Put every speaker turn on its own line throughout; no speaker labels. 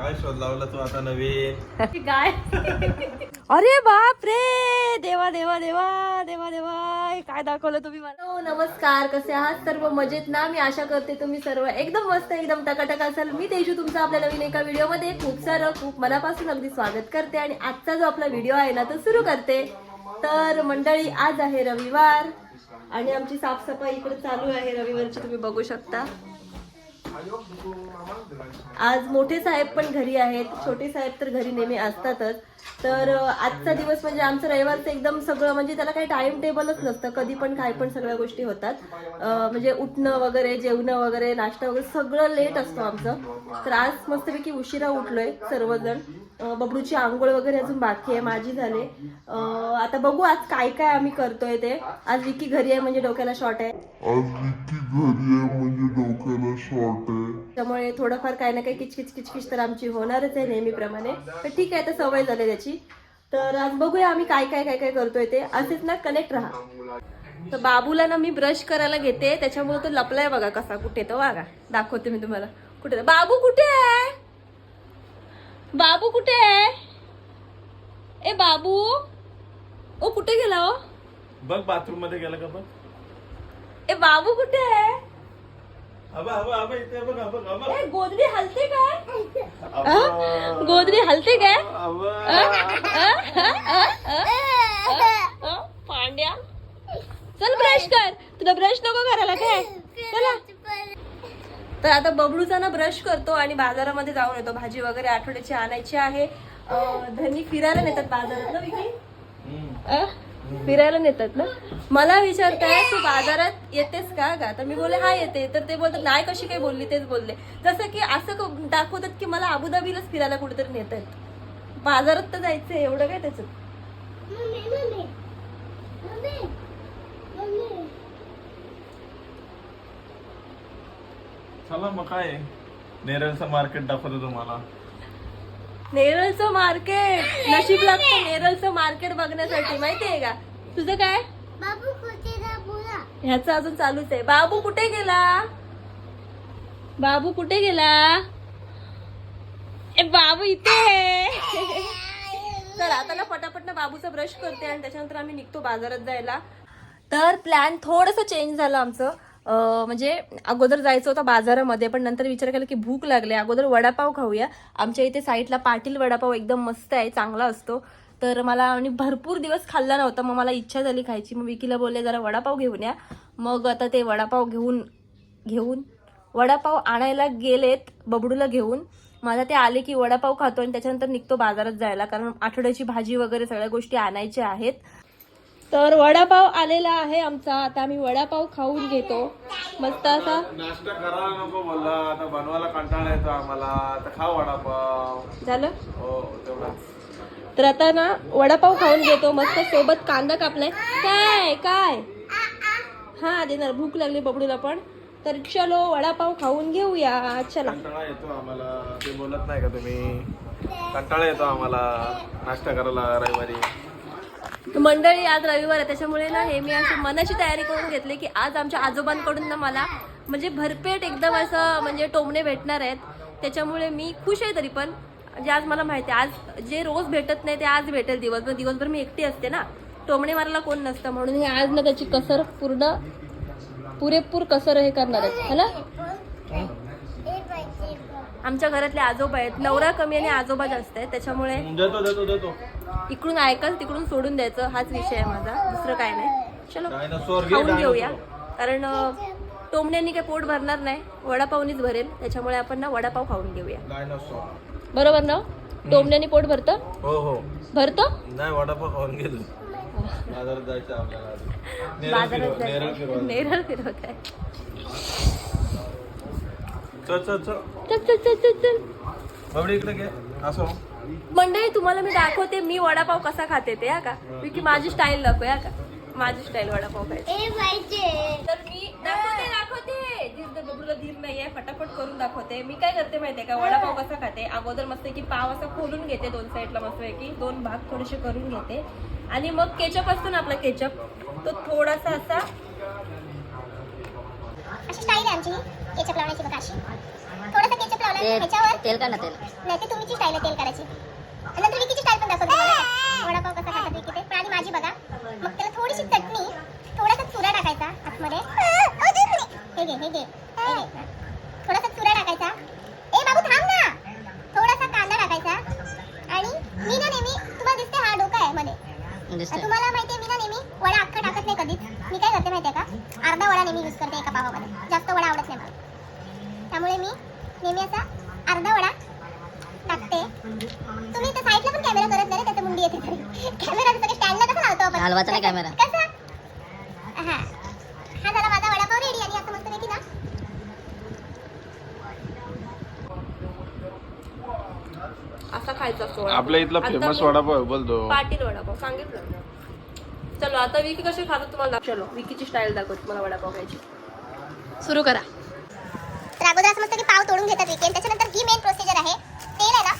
काय शोध लावला तू आता नवीन?
काय अरे बाप रे देवा देवा देवा देवा देवा. काय दाखवलं तुम्ही मला? हो, नमस्कार. कसे आहात? सर्व मजेत ना? मी आशा करते तुम्ही सर्व एकदम मस्त एकदम टकाटक असाल. मी तेजू तुमचं आपल्या नवीन एका व्हिडिओमध्ये खूप सारं खूप मनापासून अगदी स्वागत करते आणि आजचा जो आपला व्हिडिओ आहे ना तो सुरू करते. तर मंडळी आज आहे रविवार आणि आमची साफसफाई इकडे चालू आहे. रविवारची तुम्ही बघू शकता. आज मोठे साहेब पण घरी आहेत. छोटे साहेब तर घरी नेहमी असतातच. तर आजचा दिवस म्हणजे आमचं रविवारचं एकदम सगळं म्हणजे त्याला काही टाइम टेबलच नसतं. कधी पण काय पण सगळ्या गोष्टी होतात. म्हणजे उठणं वगैरे जेवणं वगैरे नाश्ता वगैरे सगळं लेट असतं आमचं. तर आज मस्तपैकी उशिरा उठलोय सर्वजण. बबडूची आंघोळ वगैरे अजून बाकी आहे माझी झाले. आता बघू आज काय काय आम्ही करतोय ते. आज विकी घरी आहे म्हणजे डोक्याला शॉर्ट आहे.
आज विकी
थोडंफार काही ना काही किचकिच किचकिच तर आमची होणारच आहे नेहमीप्रमाणे. तर ठीक आहे तर सवय झाली त्याची. तर आज बघूया आम्ही काय काय काय काय करतोय ते. असेच ना कनेक्ट राहा. तर बाबूला ना मी ब्रश करायला घेते. त्याच्यामुळे तो लपलाय बघा कसा कुठे तो बघा. दाखवते मी तुम्हाला. कुठे. बाबू कुठे आहे? बाबू कुठे आहे? ए बाबू. ओ कुठे गेला हो
बघ बाथरूममध्ये गेला का बघ?
ए बाबू कुठे आहे?
अबा अबा अबा इथे बघ अबा अबा
ए गोदडी हलते काय अं? हलते काय अ, पांड्या? चल ब्रश कर. तुला ब्रश नको करायला काय? चला. तर आता बबलूचा ना ब्रश करतो आणि बाजारामध्ये जाऊन येतो. भाजी वगैरे आठवड्याची आणायची आहे. अं, धनी फिरायला नेतात बाजारात ना विकी. अ? फिरायला नेतात ना? मला विचारताय तू बाजारात येतेस का का तर मी बोलले हा येते. तर ते बोलतात नाही कशी काय बोलली? तेच बोलले. जसं की असं दाखवतात की मला अबुधाबीलाच फिरायला कुठेतरी नेतात. बाजारात तर जायचंय एवढं काय त्याचं?
चला मग काय नेरळचं मार्केट दाखवतो तुम्हाला.
नेरळचं मार्केट. नशीब लागतं नेरळचं मार्केट बघण्यासाठी माहितीये का? तुझं काय? ह्याचं अजून चालूच आहे. बाबू कुठे गेला? बाबू कुठे गेला? ए बाबू इथे. चल आता ना पटापट ना बाबूचा ब्रश करते आणि त्याच्यानंतर आम्ही निघतो बाजारात जायला. तर प्लॅन थोडंसं चेंज झालं आमचं. म्हणजे अगोदर जायचं होतं बाजारामध्ये पण नंतर विचार केला की भूक लागली. अगोदर वडापाव खाऊया. आमच्या इथे साईडला पाटील वडापाव एकदम मस्त आहे चांगला असतो. तर मला आणि भरपूर दिवस खाल्ला नव्हता मग मला इच्छा झाली खायची. मग विकीला बोलले जरा वडापाव घेऊन या. मग आता ते वडापाव घेऊन घेऊन वडापाव आणायला गेलेत बबडूला घेऊन. माझा ते आले की वडापाव खातो आणि त्याच्यानंतर निघतो बाजारात जायला कारण आठवड्याची भाजी वगैरे सगळ्या गोष्टी आणायच्या आहेत. तर वडापाव आलेला आहे आमचा. आता आम्ही वडापाव खाऊन घेतो. मस्त असा.
नाश्ता करायला नको बोलला. आता बनवायला कंटाळा येतो आम्हाला. आता खा वडापाव.
झालं?
हो तेवढाच.
तर आता ना वडापाव खाऊन घेतो. मस्त सोबत कांदा कापलाय. काय? काय? हा देणार. भूक लागली बबडूला पण. तर चलो वडापाव खाऊन घेऊया. चला.
कंटाळा येतो आम्हाला. ते बोलत नाही का तुम्ही? कंटाळा येतो आम्हाला. नाश्ता करायला रविवारी.
मंडळी आज रविवार आहे त्याच्यामुळे ना हे मी अशी मनाची तयारी करून घेतली की आज आमच्या आजोबांकडून ना मला म्हणजे भरपेट एकदम असं म्हणजे टोमणे भेटणार आहेत. त्याच्यामुळे मी खुश आहे तरी पण. म्हणजे आज मला माहिती आहे आज जे रोज भेटत नाही ते आज भेटेल दिवसभर. दिवसभर मी एकटी असते ना. टोमणे मारायला कोण नसतं. म्हणून हे आज ना त्याची कसर पूर्ण पुरेपूर कसर हे करणार आहेत. है ना? आमच्या घरातले आजोबा आहेत. नवरा कमी आणि आजोबा जास्त आहेत. त्याच्यामुळे
देतो देतो देतो.
इकडून ऐकाल तिकडून सोडून द्यायचं. हाच विषय आहे माझा. दुसरं काय नाही. चलो खाऊन घेऊया. कारण टोमण्यानी काही पोट भरणार नाही. वडापावनीच भरेल. त्याच्यामुळे आपण ना वडापाव खाऊन घेऊया. बरोबर ना? टोमण्यानी पोट भरतं?
हो हो.
भरतं?
नाही वडापाव खाऊन गेलो बाजारात जायचं आपल्याला. नेरळ
फिरवत आहे.
चल चल चल.
चल चल चल चल चल.
बाबडी इकडे घे. असो
मंडळी तुम्हाला मी दाखवते मी वडापाव कसा खाते ते हा का? की माझी स्टाईल दाखव हा का? माझी स्टाईल वडापाव खायची. तर मी दाखवते दाखवते. धीर धीर बबडूला धीर नाहीये फटाफट करून दाखवते. मी काय करते माहितीये का वडापाव कसा खाते? अगोदर मस्त की पाव असा खोलून घेते दोन साईडला मस्त की दोन भाग थोडेसे करून घेते. आणि मग केचप असतो ना आपला केचप तो थोडासा असा
अशी स्टाईल आहे आमची. केचप लावण्याची बघा अशी. थोडंसं केचप लावलं
ह्याच्यावर.
तेल का ना तेल?
नाही ते तुमची स्टाईल आहे तेल करायची. आणि नंतर विकीची स्टाईल पण दाखवते तुम्हाला. वडापाव कसा खातात विकी ते पण आधी माझी बघा. मग त्याला थोडीशी चटणी थोडासा चुरा टाकायचा आतमध्ये. हे घे हे घे हे घे थोडासा चुरा टाकायचा ए बाबू थांब ना थोडासा कांदा टाकायचा आणि मी ना नेहमी तुम्हाला दिसते हा डोका आहे मध्ये आणि
दिसतंय
तुम्हाला माहितीये मी ना नेहमी वडा अख्खा टाकत नाही कधीच मी काय करते माहितीये का अर्धा वडा नेहमी यूज करते एका पावामध्ये जास्त वडा आवडत नाही मला त्यामुळे मी नेहमी असा अर्धा वडा टाकते तुम्ही त्या साईडला पण कॅमेरा करत नाही रे, त्याचं मुंडी येते तरी कॅमेरा सगळं स्टँडला कसं लावतो आपण
हलवाचा नाही कॅमेरा.
कसा हा हा झाला माझा वडापाव रेडी आणि आता मस्त पैकी ना.
असा खायचा असतो वडापाव.
आपल्या इथला
आता
फेमस
मी-
वडापाव आहे, बोलतो.
पाटील वडापाव सांगितलं. चलो आता विकी कशी खातो तुम्हाला दाख- चलो विकीची स्टाईल दाखवते तुम्हाला वडापाव खायची. सुरू करा.
तर अगोदर असं मस्त की पाव तोडून घेतात विकेल त्याच्यानंतर ही मेन प्रोसिजर आहे तेल आहे ना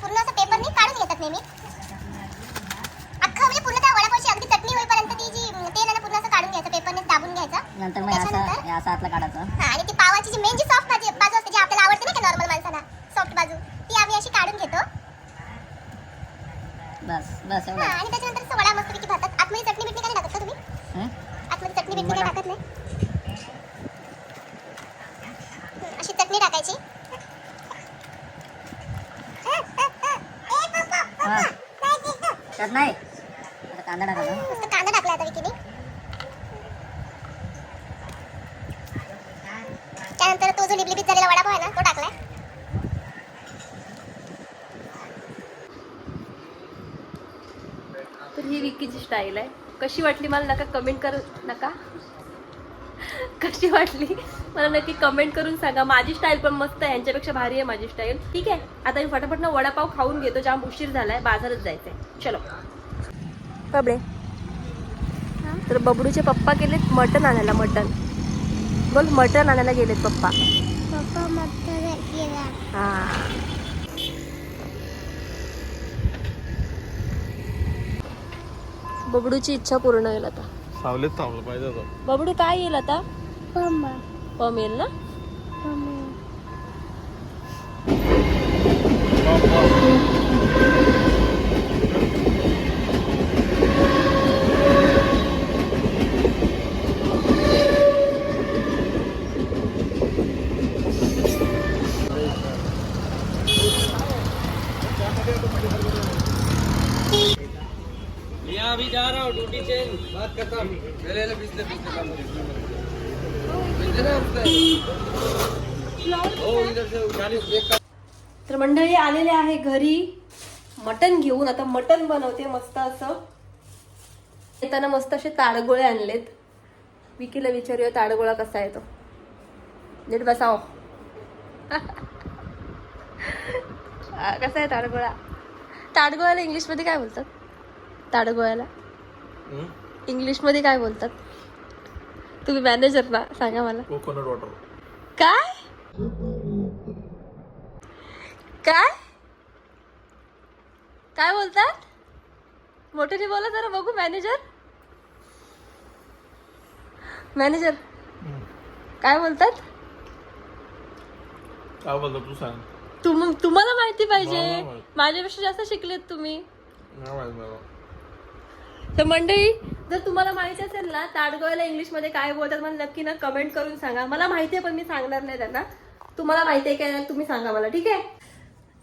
पूर्ण असं पेपरने काढून घेतात नेहमी. अख्खं म्हणजे पूर्ण त्या वडापावची अगदी चटणी होईपर्यंत ती जी अं, तेल पूर्ण असं काढून घ्यायचं पेपरने दाबून घ्यायचं.
नंतर मग हे असं
त्याच्यानंतर?
हे असं आतलं काढायचं.
हा आणि ती पावाची जी मेन जी सॉफ्ट बाजू बाजू असते जी आपल्याला आवडते ना का नॉर्मल माणसाला सॉफ्ट बाजू ती आम्ही अशी काढून घेतो.
बस
हा आणि त्याच्यानंतर असं वडा मस्तपैकी भातात आतमध्ये चटणी बिटणी काय नाही टाकत का तुम्ही
हं?
आतमध्ये चटणी बिटणी काय टाकत नाही हं, अशी चटणी टाकायची
हा. त्यात नाही आता कांदा टाकायचा
मस्त कांदा टाकला आता विकीने त्यानंतर तो जो लिबलिबीत झालेला वडापाव आहे ना तो टाकलाय
तर ही विकीची स्टाईल आहे. कशी वाटली मला नका कमेंट कर नका. कशी वाटली? मला नक्की कमेंट करून सांगा. माझी स्टाईल पण मस्त आहे. यांच्यापेक्षा भारी आहे माझी स्टाईल ठीक आहे? आता मी फटाफट ना वडापाव खाऊन घेतो. जाम उशीर झालाय. बाजारात जायचंय. चलो. कबडे तर बबडूचे पप्पा गेलेत मटण आणायला मटण. बोल मटण आणायला गेलेत पप्पा.
पप्पा मस्त गेला
हा. बबडूची इच्छा पूर्ण होईल आता.
सावलीत थांबलं पाहिजे.
बबडू काय येईल आता?
पम्मा
पम येईल ना तर मंडळी आलेले आहे घरी. मटण घेऊन आता मटण बनवते मस्त असं. येताना मस्त असे ताडगोळे आणलेत. विकीला विचारूया ताडगोळा कसा आहे तो. नीट बसाव. कसा आहे ताडगोळा? ताडगोळ्याला इंग्लिशमध्ये काय बोलतात? ताडगोळ्याला?
हं?
इंग्लिशमध्ये काय बोलतात? तुम्ही मॅनेजर ना सांगा मला.
Coconut water.
काय? काय? काय बोलतात? मोठ्याने बोला जरा बघू मॅनेजर मॅनेजर काय बोलतात?
काय बोलतो तू सांग.
तुम तुम्हाला माहिती पाहिजे.
माहीत.
माझ्यापेक्षा जास्त शिकलेत तुम्ही.
नाही माहीत मला.
तर मंडळी जर तुम्हाला माहिती असेल ना ताडगोळ्याला इंग्लिशमध्ये काय बोलतात मला नक्की ना कमेंट करून सांगा. मला माहिती आहे पण मी सांगणार नाही त्यांना. तुम्हाला माहिती आहे काय तुम्ही सांगा मला ठीक आहे?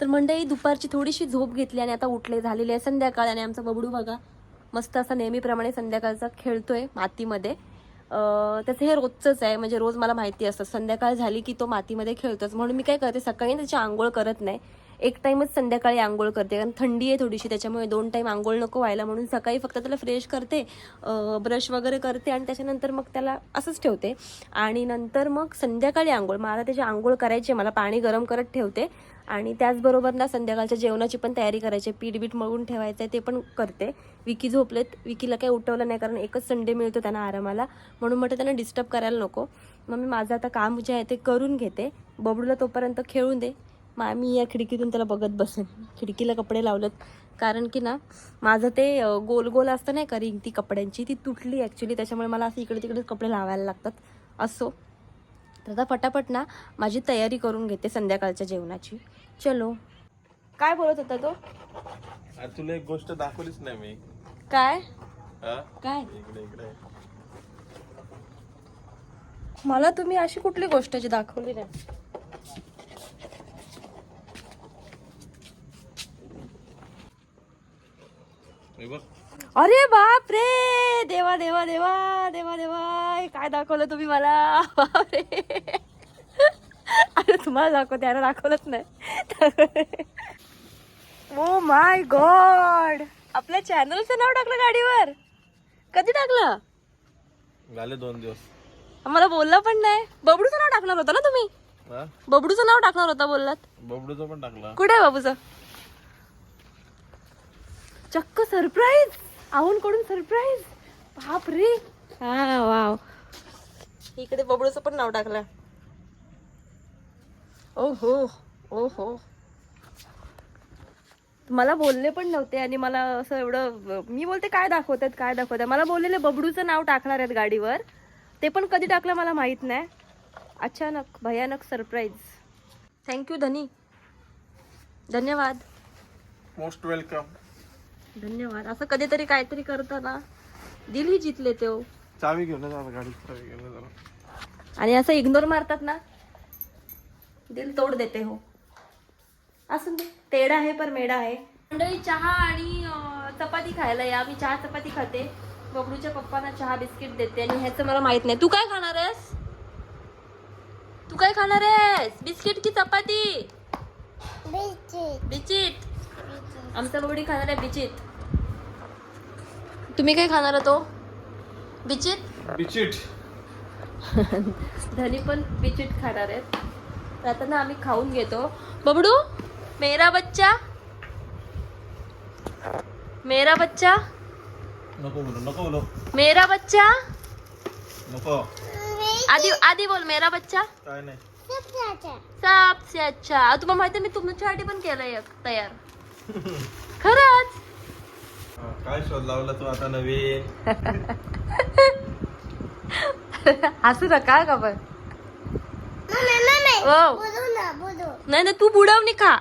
तर मंडळी दुपारची थोडीशी झोप घेतली आणि आता उठले झालेली आहे संध्याकाळ आणि आमचा बबडू बघा मस्त असा नेहमीप्रमाणे संध्याकाळचा खेळतोय मातीमध्ये. त्याचं हे रोजचंच आहे म्हणजे रोज मला माहिती असतं संध्याकाळ झाली की तो मातीमध्ये खेळतोच. म्हणून मी काय करते सकाळी त्याची आंघोळ करत नाही. एक टाईमच संध्याकाळी आंघोळ करते. कारण थंडी आहे थोडीशी त्याच्यामुळे दोन टाईम आंघोळ नको व्हायला म्हणून सकाळी फक्त त्याला फ्रेश करते ब्रश वगैरे करते आणि त्याच्यानंतर मग त्याला असंच ठेवते. आणि नंतर मग संध्याकाळी आंघोळ मला त्याची आंघोळ करायची आहे, मला पाणी गरम करत ठेवते. आणि त्याचबरोबर ना संध्याकाळच्या जेवणाची पण तयारी करायची पीठ बीठ मळून ठेवायचं आहे ते पण करते. विकी झोपलेत विकीला काही उठवलं नाही कारण एकच संडे मिळतो त्यांना आरामाला. म्हणून म्हटलं त्यांना डिस्टर्ब करायला नको. मग मी माझं आता काम जे आहे ते करून घेते. बबडूला तोपर्यंत खेळून दे. मा मी या खिडकीतून त्याला बघत बसेन. खिडकीला कपडे लावलेत. कारण की ना माझं ते गोल गोल असतं नाही का रिंग ती कपड्यांची ती तुटली ॲक्च्युली त्याच्यामुळे मला असं इकडे तिकडे कपडे लावायला लागतात. असो. तर आता पटापट ना माझी तयारी करून घेते संध्याकाळच्या जेवणाची. चलो. काय बोलत होता तो?
तुला एक गोष्ट दाखवलीच नाही मी.
काय? काय? मला तुम्ही अशी कुठली गोष्ट जी दाखवली नाही
हे बघ
अरे बाप रे देवा देवा देवा देवा देवा काय दाखवलं तुम्ही मला? अरे तुम्हाला दाखवते अरे दाखवलंच नाही. ओ माय गॉड आपल्या चॅनलचं नाव टाकलं गाडीवर? कधी टाकलं?
झाले दोन दिवस.
आम्हाला बोलला पण नाही. बबडूचं नाव टाकणार होता ना तुम्ही? बबडूचं नाव टाकणार होता बोललात?
बबडूचा पण टाकला.
कुठे आहे बाबूचं? चक्क सरप्राईज. आहून कडून सरप्राईज. बाप रे. हा वाव. इकडे बबडूचं पण नाव टाकलं. ओ हो ओ हो मला बोलले पण नव्हते आणि मला असं एवढं मी बोलते काय दाखवतात काय दाखवतात. मला बोललेले बबडूचं नाव टाकणार आहेत गाडीवर. ते पण कधी टाकलं मला माहीत नाही. अचानक भयानक सरप्राईज. थँक्यू धनी. धन्यवाद.
मोस्ट वेलकम
धन्यवाद. असं कधीतरी काहीतरी करताना दिलही जितले ते हो.
चावी घेऊन जा गाडी चावी घेऊन जा
आणि असं इग्नोर मारतात ना दिल तोड देते हो. असं दे तेडा आहे पर मेडा आहे. मंडळी चहा आणि चपाती खायला या. मी चहा चपाती खाते. बबडूच्या पप्पांना चहा बिस्किट देते आणि ह्याचं मला माहीत नाही. तू काय खाणार आहेस? तू काय खाणार आहेस? बिस्किट की चपाती? बिचित आमचा बबडी खाणार आहे बिचित तुम्ही काय खाणार तो बिचित?
बिचिट.
धनी पण बिचिट खाणार आहेत. तर आता ना आम्ही खाऊन घेतो. बबडू मेरा बच्चा? मेरा बच्चा?
नको बोलू नको बोलू.
मेरा बच्चा?
नको.
आधी आधी बोल मेरा बच्चा?
काय नाही.
सबसे अच्छा. आ, तुम्हाला माहिती मी तुमच्यासाठी पण केलंय एक तयार. खरंच?
हा, काय शोध लावला तू आता नवीन?
हसू नका का पण ओ नाही नाही तू बुडवणी खा.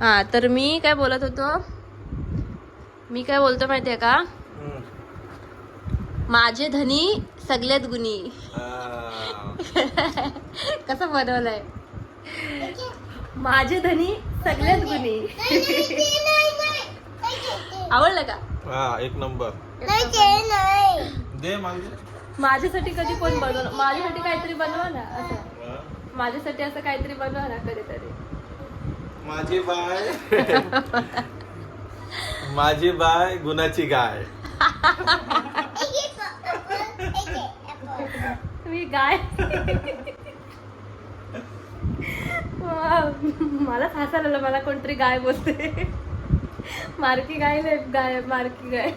हा तर मी काय बोलत होतो? मी काय बोलतो माहितीये का. माझे धनी सगळ्यात गुणी.
हा.
कसं बनवलंय? माझे धनी सगळ्यात गुणी. आवडलं का?
हा एक नंबर. दे
माझ्यासाठी कधी कोण बनव माझ्यासाठी काहीतरी बनवा ना असं. माझ्यासाठी असं काहीतरी बनवा ना कधीतरी.
माझी बाय. माझी बाय गुणाची गाय.
मी गाय. मला हसायला आलं मला कोणतरी गाय बोलते. मारकी गाय नाही गाय मारकी गाय.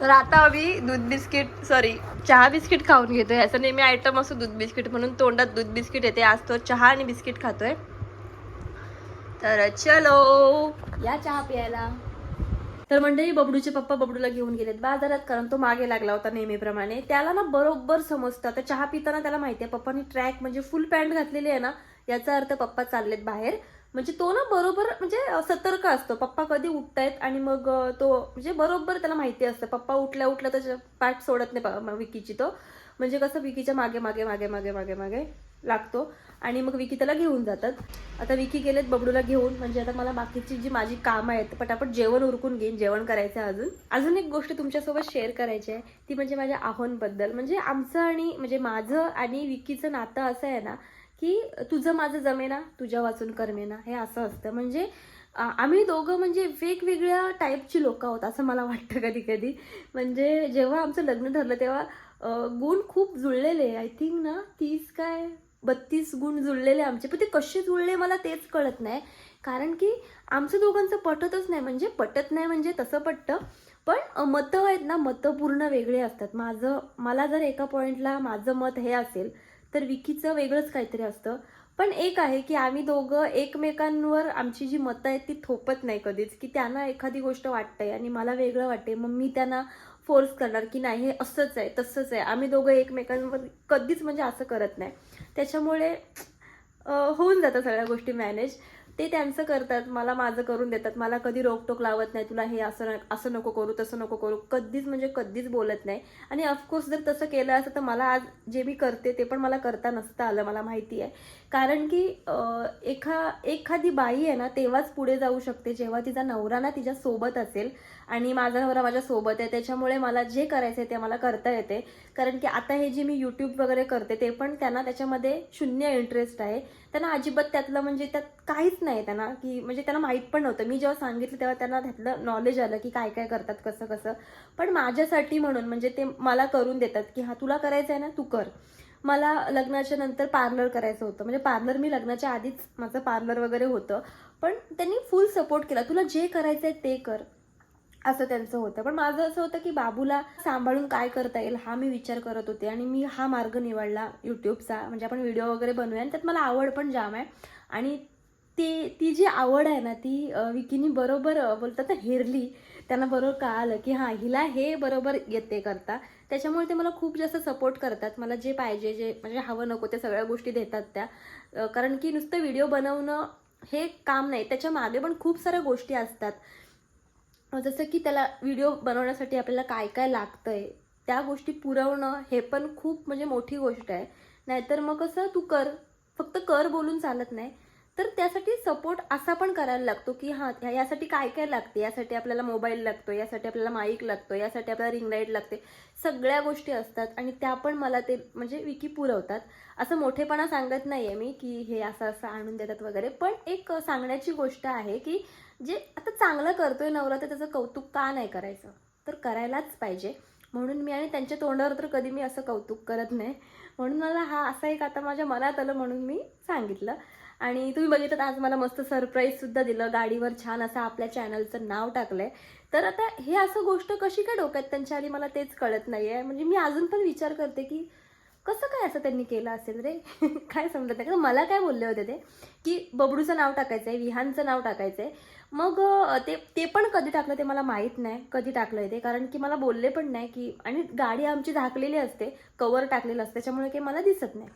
तर आता आम्ही दूध बिस्किट सॉरी चहा बिस्किट खाऊन घेतोय. असं नेहमी आयटम असतो दूध बिस्किट म्हणून तोंडात दूध बिस्किट येते. आज तो चहा आणि बिस्किट खातोय. तर चलो या चहा प्यायला. तर मंडळी बबडूचे पप्पा बबडूला घेऊन गेलेत बाजारात कारण तो मागे लागला होता नेहमीप्रमाणे. त्याला ना बरोबर समजतं. आता चहा पिताना त्याला माहिती आहे पप्पानी ट्रॅक म्हणजे फुल पॅन्ट घातलेली आहे ना याचा अर्थ पप्पा चाललेत बाहेर. म्हणजे तो ना बरोबर म्हणजे सतर्क असतो. पप्पा कधी उठतायत आणि मग तो म्हणजे बरोबर त्याला माहिती असतं. पप्पा उठल्या उठल्या त्याच्या पाठ सोडत नाही प- विकीची तो. म्हणजे कसं विकीच्या मागे मागे मागे मागे मागे मागे. लागतो. आणि मग विकी त्याला घेऊन जातात. आता विकी गेलेत बबडूला घेऊन. म्हणजे आता मला बाकीची जी माझी कामं आहेत पटापट जेवण उरकून घेईन. जेवण करायचं आहे अजून. अजून एक गोष्ट तुमच्यासोबत शेअर करायची आहे. ती म्हणजे माझ्या आव्हानबद्दल म्हणजे आमचं आणि म्हणजे माझं आणि विकीचं नातं असं आहे ना की तुझं माझं जमेना तुझ्या वाचून करमेना. हे असं असतं. म्हणजे आम्ही दोघं म्हणजे वेगवेगळ्या टाईपची लोक आहोत असं मला वाटतं कधी कधी म्हणजे जेव्हा आमचं लग्न ठरलं तेव्हा गुण खूप जुळलेले आय थिंक ना तीस काय बत्तीस गुण जुळलेले आमचे. पण ते कसे जुळले मला तेच कळत नाही. कारण की आमचं दोघांचं पटतच नाही. म्हणजे पटत नाही म्हणजे तसं पटतं. पण मतं आहेत ना मतं पूर्ण वेगळे असतात. माझं मला जर एका पॉईंटला माझं मत हे असेल तर विकीचं वेगळंच काहीतरी असतं. पण एक आहे की आम्ही दोघं एकमेकांवर आमची जी मतं आहेत ती थोपत नाही कधीच. की त्यांना एखादी गोष्ट वाटते आणि मला वेगळं वाटते मग मी त्यांना फोर्स करणार की नाही हे असंच आहे तसंच आहे. आम्ही दोघं एकमेकांवर कधीच म्हणजे असं करत नाही. त्याच्यामुळे होऊन जातं सगळ्या गोष्टी मॅनेज. ते त्यांचं करतात मला माझं करून देतात. मला कधी रोकटोक लावत नाही तुला हे असं असं नको करू तसं नको करू. कधीच म्हणजे कधीच बोलत नाही. आणि ऑफकोर्स जर तसं केलं असतं तर मला आज जे मी करते ते पण मला करता नसतं आलं मला माहिती आहे. कारण की एखा एखादी बाई आहे ना तेव्हाच पुढे जाऊ शकते. जेव्हा तिचा नवरा ना तिच्या सोबत असेल आणि माझा नवरा माझ्या सोबत आहे त्याच्यामुळे मला जे करायचं आहे ते मला करता येते. कारण की आता हे जे मी यूट्यूब वगैरे करते ते पण त्यांना त्याच्यामध्ये शून्य इंटरेस्ट आहे. त्यांना अजिबात त्यातलं म्हणजे त्यात काहीच नाही त्यांना की म्हणजे त्यांना माहीत पण नव्हतं. मी जेव्हा सांगितलं तेव्हा त्यांना त्यातलं नॉलेज आलं की काय काय करतात कसं कसं पण माझ्यासाठी म्हणून म्हणजे ते मला करून देतात की हा तुला करायचं आहे ना तू कर. मला लग्नाच्या नंतर पार्लर करायचं होतं. म्हणजे पार्लर मी लग्नाच्या आधीच माझं पार्लर वगैरे होतं. पण त्यांनी फुल सपोर्ट केला. तुला जे करायचं आहे ते कर. असं त्यांचं होतं. पण माझं असं होतं की बाबूला सांभाळून काय करता येईल हा मी विचार करत होते आणि मी हा मार्ग निवडला यूट्यूबचा म्हणजे आपण व्हिडिओ वगैरे बनवूया आणि त्यात मला आवड पण जाम आहे. आणि ती ती जी आवड आहे ना ती विकीनी बरोबर बोलतात ना हेरली. त्यांना बरोबर कळालं की हां हिला हे बरोबर येते करता. त्याच्यामुळे ते मला खूप जास्त सपोर्ट करतात. मला जे पाहिजे जे म्हणजे हवं नको त्या सगळ्या गोष्टी देतात त्या. कारण की नुसतं व्हिडिओ बनवणं हे काम नाही. त्याच्यामागे पण खूप साऱ्या गोष्टी असतात. जसं की त्याला व्हिडिओ बनवण्यासाठी आपल्याला काय काय लागतं आहे त्या गोष्टी पुरवणं हे पण खूप म्हणजे मोठी गोष्ट आहे. नाहीतर मग कसं तू कर फक्त कर बोलून चालत नाही. तर त्यासाठी सपोर्ट असा पण करायला लागतो की हां यासाठी काय काय लागते? यासाठी आपल्याला मोबाईल लागतो यासाठी आपल्याला माईक लागतो यासाठी आपल्याला रिंग लाइट लागते. सगळ्या गोष्टी असतात आणि त्या पण मला ते म्हणजे विकी पुरवतात. असं मोठेपणा सांगत नाही आहे मी की हे असं असं आणून देतात वगैरे. पण एक सांगण्याची गोष्ट आहे की जे आता चांगलं करतोय नवरा तर त्याचं कौतुक का नाही करायचं? तर करायलाच पाहिजे. म्हणून मी आणि त्यांच्या तोंडावर तर कधी मी असं कौतुक करत नाही. म्हणून मला हा असा एक आता माझ्या मनात आलं म्हणून मी सांगितलं. आणि तुम्ही बघितलं आज मला मस्त सरप्राईजसुद्धा दिलं. गाडीवर छान असं आपल्या चॅनलचं नाव टाकलंय. तर आता हे असं गोष्ट कशी काय डोक्यात त्यांच्या आली मला तेच कळत नाही आहे म्हणजे मी अजून पण विचार करते की कसं काय असं त्यांनी केलं असेल रे? काय समजत नाही. कारण मला काय बोलले होते ते? की बबडूचं नाव टाकायचं आहे विहानचं नाव टाकायचं आहे मग ते ते पण कधी टाकलं ते मला माहीत नाही. कधी टाकलं आहे ते? कारण की मला बोलले पण नाही की आणि गाडी आमची झाकलेली असते. कवर टाकलेलं असते. त्याच्यामुळे काही मला दिसत नाही.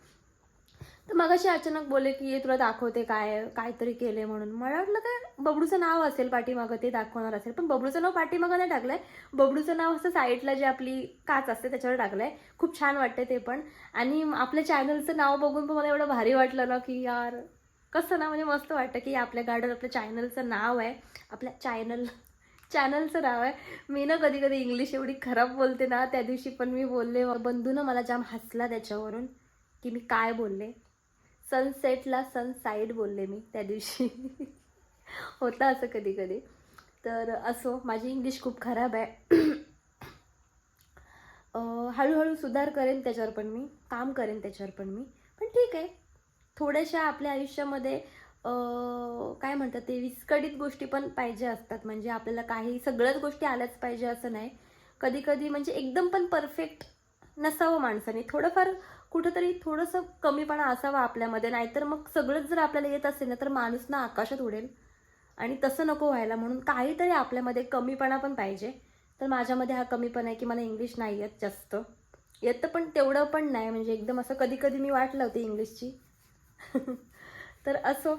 तर मग अशी अचानक बोलले की ये तुला दाखवते काय काहीतरी केले म्हणून. मला वाटलं काय? बबडूचं नाव असेल पाठीमागं ते दाखवणार असेल. पण बबडूचं नाव पाठीमागं नाही टाकलंय. बबडूचं नाव असं साईडला जे आपली काच असते त्याच्यावर टाकलंय. खूप छान वाटते ते पण. आणि आपल्या चॅनलचं नाव बघून पण मला एवढं भारी वाटलं ना की यार कसं ना म्हणजे मस्त वाटतं की आपल्या गाडीवर आपल्या चॅनलचं नाव आहे. आपल्या चॅनल चॅनलचं नाव आहे. मी ना कधी कधी इंग्लिश एवढी खराब बोलते ना त्या दिवशी पण मी बोलले बंधूनं मला जाम हसला त्याच्यावरून की मी काय बोलले? सनसेटला सनसाईड बोलले मी त्या दिवशी. होतं असं कधी कधी तर असो माझी इंग्लिश खूप खराब आहे. हळूहळू सुधार करेन त्याच्यावर पण मी काम करेन त्याच्यावर पण मी. पण ठीक आहे. थोड्याशा आपल्या आयुष्यामध्ये काय म्हणतात ते विस्कळीत गोष्टी पण पाहिजे असतात. म्हणजे आपल्याला काही सगळ्याच गोष्टी आल्याच पाहिजे असं नाही. कधी कधी म्हणजे एकदम पण परफेक्ट नसावं माणसाने. थोडंफार कुठंतरी थोडंसं कमीपणा असावा आपल्यामध्ये नाहीतर मग सगळंच जर आपल्याला येत असेल ना तर माणूस ना आकाशात उडेल. आणि तसं नको व्हायला म्हणून काहीतरी आपल्यामध्ये कमीपणा पण पाहिजे. तर माझ्यामध्ये हा कमीपणा आहे की मला इंग्लिश नाही येत जास्त. येतं पण तेवढं पण नाही म्हणजे एकदम असं कधी कधी मी वाट लावते इंग्लिशची. तर असो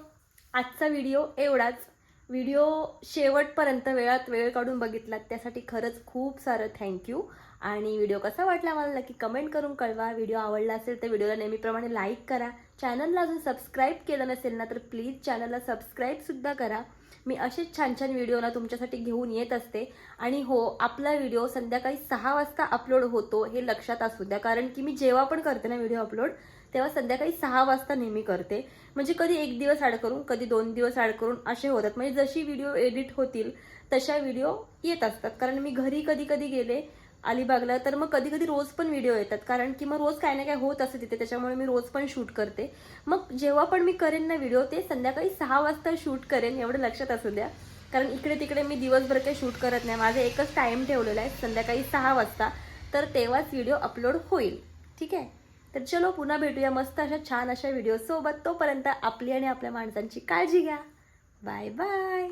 आजचा व्हिडिओ एवढाच. व्हिडिओ शेवटपर्यंत वेळात वेळ काढून बघितलात त्यासाठी खरंच खूप सारं थँक्यू आणि व्हिडिओ कसा वाटला मला नक्की कमेंट करून कळवा. व्हिडिओ आवडला असेल तर व्हिडिओला नेहमीप्रमाणे लाईक करा. चॅनलला अजून सबस्क्राईब केलं नसेल ना तर प्लीज चॅनलला सबस्क्राईबसुद्धा करा. मी असेच छान छान व्हिडिओ ना तुमच्यासाठी घेऊन येत असते. आणि हो आपला व्हिडिओ संध्याकाळी सहा वाजता अपलोड होतो हे लक्षात असू द्या. कारण की मी जेव्हा पण करते ना व्हिडिओ अपलोड तेव्हा संध्याकाळी सहा वाजता नेहमी करते. म्हणजे कधी एक दिवस ॲड करून कधी दोन दिवस ॲड करून असे होतात. म्हणजे जशी व्हिडिओ एडिट होतील तशा व्हिडिओ येत असतात. कारण मी घरी कधी कधी गेले अलिबागला तर मग कधी कधी रोज पण व्हिडिओ येतात. कारण की मग रोज काय ना काय होत असते तिथे त्याच्यामुळे मी रोज पण शूट करते. मग जेव्हा पण मी करेन ना व्हिडिओ ते संध्याकाळी सहा वाजता शूट करेन एवढं लक्षात असू द्या. कारण इकडे तिकडे मी दिवसभर काही शूट करत नाही. माझं एकच टाईम ठेवलेला आहे संध्याकाळी सहा वाजता. तर तेव्हाच व्हिडिओ अपलोड होईल. ठीक आहे? तर चलो पुन्हा भेटूया मस्त अशा छान अशा व्हिडिओ सोबत. तोपर्यंत आपली आणि आपल्या माणसांची काळजी घ्या. Bye bye